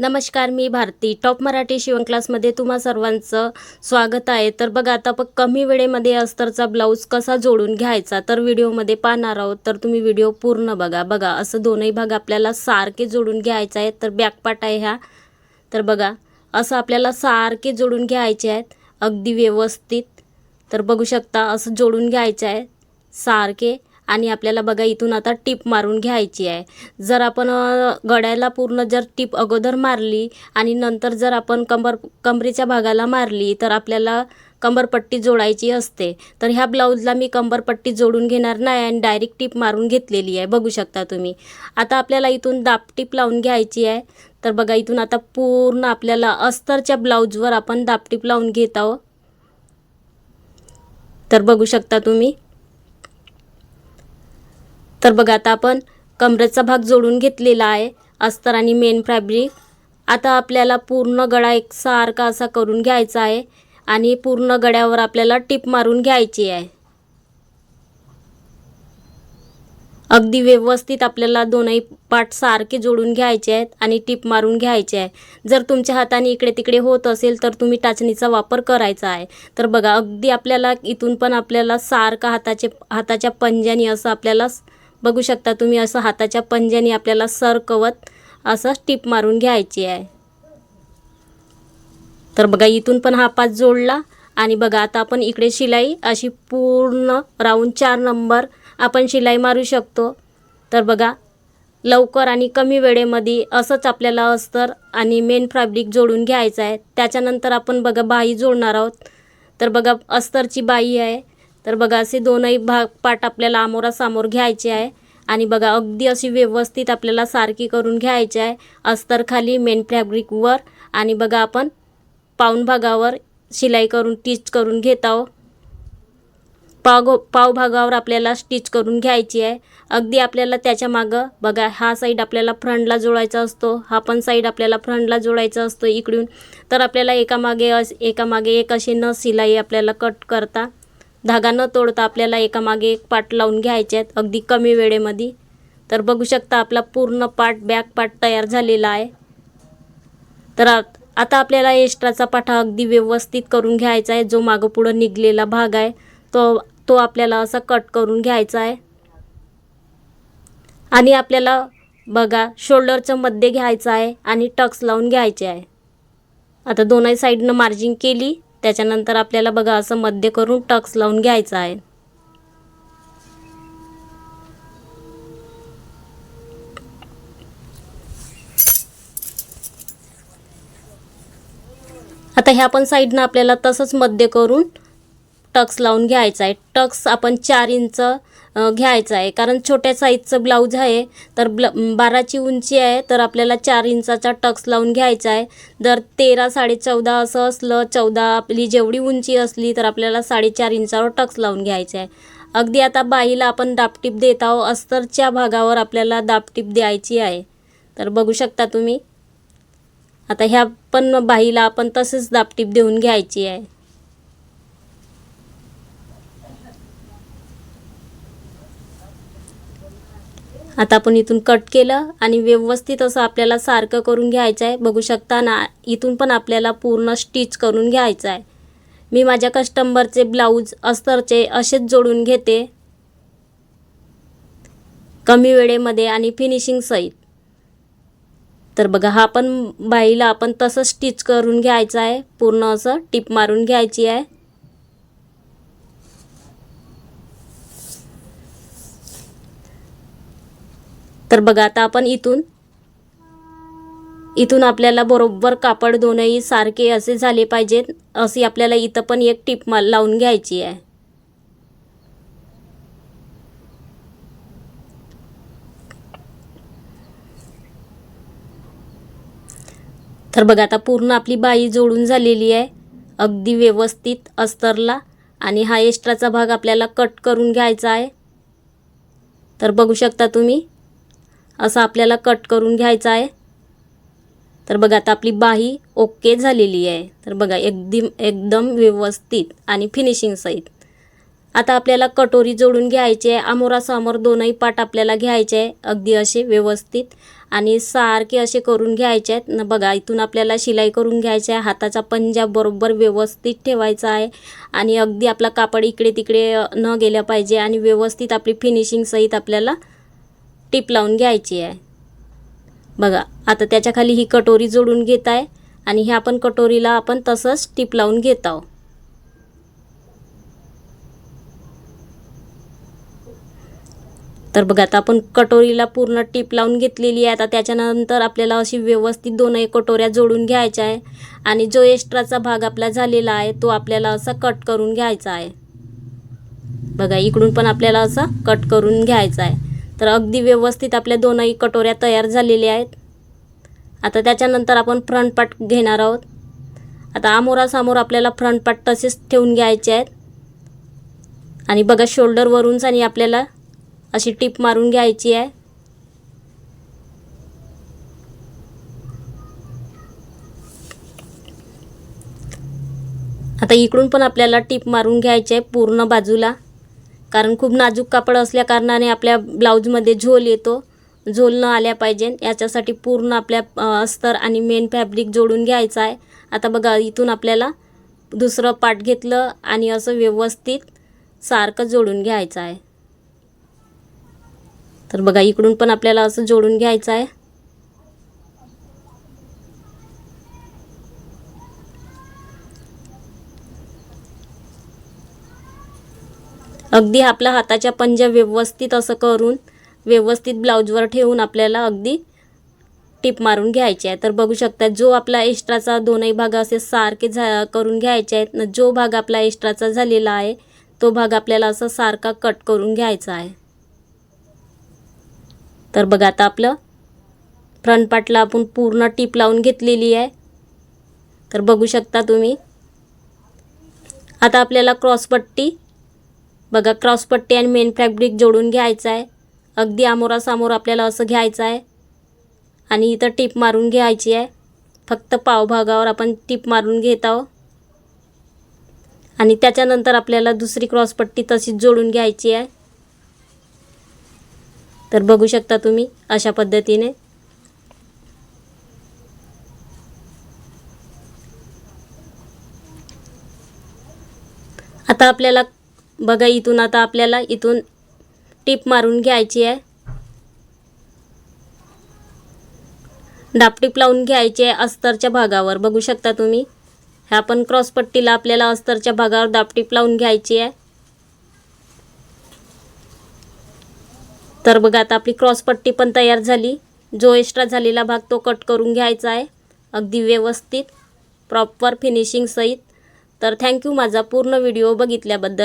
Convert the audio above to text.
नमस्कार मी भारती. टॉप मराठी शिवण क्लासमध्ये तुम्हा सर्वांचं स्वागत आहे. तर बघा आता प कमी वेळेमध्ये अस्तरचा ब्लाऊज कसा जोडून घ्यायचा तर व्हिडिओमध्ये पाहणार आहोत. तर तुम्ही व्हिडिओ पूर्ण बघा. बघा असं दोनही भाग आपल्याला सारखे जोडून घ्यायचे आहे तर बॅकपाट आहे ह्या तर बघा असं आपल्याला सारखे जोडून घ्यायचे आहेत. अगदी व्यवस्थित. तर बघू शकता असं जोडून घ्यायचं आहे सारखे. आणि आपल्याला बघा इथून आता टीप मारून घ्यायची आहे. जर आपण गड्याला पूर्ण जर टीप अगोदर मारली आणि नंतर जर आपण कंबर कंबरीच्या भागाला मारली तर आपल्याला कंबरपट्टी जोडायची असते. तर ह्या ब्लाऊजला मी कंबरपट्टी जोडून घेणार नाही आणि डायरेक्ट टीप मारून घेतलेली आहे. बघू शकता तुम्ही. आता आपल्याला इथून दापटीप लावून घ्यायची आहे. तर बघा इथून आता पूर्ण आपल्याला अस्तरच्या ब्लाऊजवर आपण दापटीप लावून घेत आहोत. तर बघू शकता तुम्ही. तर बघा आता आपण कमरेचा भाग जोडून घेतलेला आहे अस्तर आणि मेन फॅब्रिक. आता आपल्याला पूर्ण गळा एकसारखा असा करून घ्यायचा आहे आणि पूर्ण गळ्यावर आपल्याला टिप मारून घ्यायची आहे. अगदी व्यवस्थित आपल्याला दोनही पाठ सारखे जोडून घ्यायचे आहेत आणि टीप मारून घ्यायचे आहे जर तुमच्या हाताने इकडे तिकडे होत असेल तर तुम्ही टाचणीचा वापर करायचा आहे. तर बघा अगदी आपल्याला इथून पण आपल्याला सारखा हाताचे हाताच्या पंजानी असं आपल्याला बघू शकता तुम्ही असं हाताच्या पंज्याने आपल्याला सरकवत असं टीप मारून घ्यायची आहे. तर बघा इथून पण हा पाच जोडला. आणि बघा आता आपण इकडे शिलाई अशी पूर्ण राऊंड चार नंबर आपण शिलाई मारू शकतो. तर बघा लवकर आणि कमी वेळेमध्ये असंच आपल्याला अस्तर आणि मेन फॅब्रिक जोडून घ्यायचं आहे. त्याच्यानंतर आपण बघा बाई जोडणार आहोत. तर बघा अस्तरची बाई आहे. तर बघा असे दोनही भाग पाट आपल्याला आमोरासामोर घ्यायचे आहे. आणि बघा अगदी अशी व्यवस्थित आपल्याला सारखी करून घ्यायची आहे. अस्तरखाली मेन फॅब्रिकवर आणि बघा आपण पाऊण भागावर शिलाई करून टिच करून घेत आहोत. पाव पाव भागावर आपल्याला स्टिच करून घ्यायची आहे. अगदी आपल्याला त्याच्या मागं बघा हा साईड आपल्याला फ्रंटला जोडायचा असतो. हा पण साईड आपल्याला फ्रंटला जोडायचा असतो इकडून. तर आपल्याला एकामागे अस एकामागे एक अशी न शिलाई आपल्याला कट करता धागा न तोडता आपल्याला एकामागे एक पाट लावून घ्यायचे आहेत अगदी कमी वेळेमध्ये. तर बघू शकता आपला पूर्ण पाट बॅक पाट तयार झालेला आहे. तर आता आपल्याला एक्स्ट्राचा पाठा अगदी व्यवस्थित करून घ्यायचा आहे. जो मागं पुढं निघलेला भाग आहे तो तो आपल्याला असा कट करून घ्यायचा आहे. आणि आपल्याला बघा शोल्डरचं मध्ये घ्यायचं आहे आणि टक्स लावून घ्यायचे आहे. आता दोनही साईडनं मार्जिंग केली. त्याच्यानंतर आपल्याला बघा असं मध्य करून टक्स लावून घ्यायचं आहे. आता ह्या पण साईडनं आपल्याला तसंच मध्य करून टक्स लावून घ्यायचा आहे. टक्स आपण चार इंच घ्यायचं घ्यायचा आहे. कारण छोट्या साईजचं ब्लाऊज आहे तर ब्ल बाराची उंची आहे तर आपल्याला चार इंचाचा टक्स लावून घ्यायचा आहे. जर तेरा साडेचौदा असं असलं चौदा आपली जेवढी उंची असली तर आपल्याला साडेचार इंचावर टक्स लावून घ्यायचा आहे. अगदी आता बाईला आपण दापटीप देत आहो अस्तरच्या भागावर आपल्याला दापटीप द्यायची आहे. तर बघू शकता तुम्ही. आता ह्या पण बाईला आपण तसेच दापटीप देऊन घ्यायची आहे. आता आपण इथून कट केलं आणि व्यवस्थित असं आपल्याला सारखं करून घ्यायचं आहे. बघू शकता ना इथून पण आपल्याला पूर्ण स्टिच करून घ्यायचं आहे. मी माझ्या कस्टंबरचे ब्लाऊज अस्तरचे असेच जोडून घेते. कमी वेळेमध्ये आणि फिनिशिंग सहित. तर बघा हा पण बाईला आपण तसं स्टिच करून घ्यायचं आहे. पूर्ण असं टिप मारून घ्यायची आहे. तर बघा आता आपण इथून इथून आपल्याला बरोबर कापड दोनही सारखे असे झाले पाहिजेत. अशी आपल्याला इथं पण एक टिप मा लावून घ्यायची आहे. तर बघा आता पूर्ण आपली बाई जोडून झालेली आहे. अगदी व्यवस्थित अस्तरला आणि हा एक्स्ट्राचा भाग आपल्याला कट करून घ्यायचा आहे. तर बघू शकता तुम्ही असं आपल्याला कट करून घ्यायचा आहे. तर बघा आता आपली बाही ओके झालेली आहे. तर बघा एकदम एकदम व्यवस्थित आणि फिनिशिंग सहित. आता आपल्याला कटोरी जोडून घ्यायची आहे. आमोरासमोर दोनही पाट आपल्याला घ्यायचे आहे. अगदी असे व्यवस्थित आणि सारखे असे करून घ्यायचे आहेत. न बघा इथून आपल्याला शिलाई करून घ्यायची आहे. हाताचा पंजा बरोबर व्यवस्थित ठेवायचा आहे. आणि अगदी आपला कापड इकडे तिकडे न गेलं पाहिजे आणि व्यवस्थित आपली फिनिशिंग सहित आपल्याला टीप लावून घ्यायची आहे. बघा आता त्याच्याखाली ही कटोरी जोडून घेत आहे आणि ह्या आपण कटोरीला आपण तसंच टीप लावून घेत आहोत. तर बघा आता आपण कटोरीला पूर्ण टीप लावून घेतलेली आहे. आता त्याच्यानंतर आपल्याला अशी व्यवस्थित दोनही कटोऱ्या जोडून घ्यायच्या आहे आणि जो एक्स्ट्राचा भाग आपला झालेला आहे तो आपल्याला असा कट करून घ्यायचा आहे. बघा इकडून पण आपल्याला असा कट करून घ्यायचा आहे. तर अगदी व्यवस्थित आपल्या दोनही कटोऱ्या तयार झालेल्या आहेत. आता त्याच्यानंतर आपण फ्रंट पार्ट घेणार आहोत. आता आमोरासमोर आपल्याला फ्रंट पार्ट तसेच ठेवून घ्यायचे आहेत. आणि बघा शोल्डरवरूनच आणि आपल्याला अशी टीप मारून घ्यायची आहे. आता इकडून पण आपल्याला टीप मारून घ्यायची आहे पूर्ण बाजूला. कारण खूप नाजूक कापड असल्याकारणाने आपल्या ब्लाऊजमध्ये झोल येतो. झोल न आल्या पाहिजे. याच्यासाठी पूर्ण आपल्या अस्तर आणि मेन फॅब्रिक जोडून घ्यायचं आहे. आता बघा इथून आपल्याला दुसरं पाट घेतलं आणि असं व्यवस्थित सारखं जोडून घ्यायचं आहे. तर बघा इकडून पण आपल्याला असं जोडून घ्यायचं आहे. अगदी आपल्या हाताच्या पंजा व्यवस्थित असं करून व्यवस्थित ब्लाऊजवर ठेवून आपल्याला अगदी टीप मारून घ्यायची आहे. तर बघू शकता जो आपला एक्स्ट्राचा दोनही भाग असे सारखे झा करून घ्यायचे आहेत न जो भाग आपला एक्स्ट्राचा झालेला आहे तो भाग आपल्याला असं सारखा कट करून घ्यायचा आहे. तर बघा आता आपलं फ्रंट पार्टला आपण पूर्ण टीप लावून घेतलेली आहे. तर बघू शकता तुम्ही. आता आपल्याला क्रॉसपट्टी बघा क्रॉसपट्टी आणि मेन फॅब्रिक जोडून घ्यायचं आहे अगदी आमोरासमोर आपल्याला असं घ्यायचं आहे आणि इथं टीप मारून घ्यायची आहे फक्त पावभागावर आपण टीप मारून घेत आहोत. आणि त्याच्यानंतर आपल्याला दुसरी क्रॉसपट्टी तशीच जोडून घ्यायची आहे तर बघू शकता तुम्ही अशा पद्धतीने. आता आपल्याला बघा इथून आता आपल्याला इथून टीप मारून घ्यायची आहे. डापटीप लावून घ्यायची आहे अस्तरच्या भागावर. बघू शकता तुम्ही? ह्या पण क्रॉसपट्टीला आपल्याला अस्तरच्या भागावर दापटीप लावून घ्यायची आहे. तर बघा आता आपली क्रॉसपट्टी पण तयार झाली. जो एक्स्ट्रा झालेला भाग तो कट करून घ्यायचा आहे. अगदी व्यवस्थित प्रॉपर फिनिशिंग सहित. तर थँक्यू माझा पूर्ण व्हिडिओ बघितल्याबद्दल.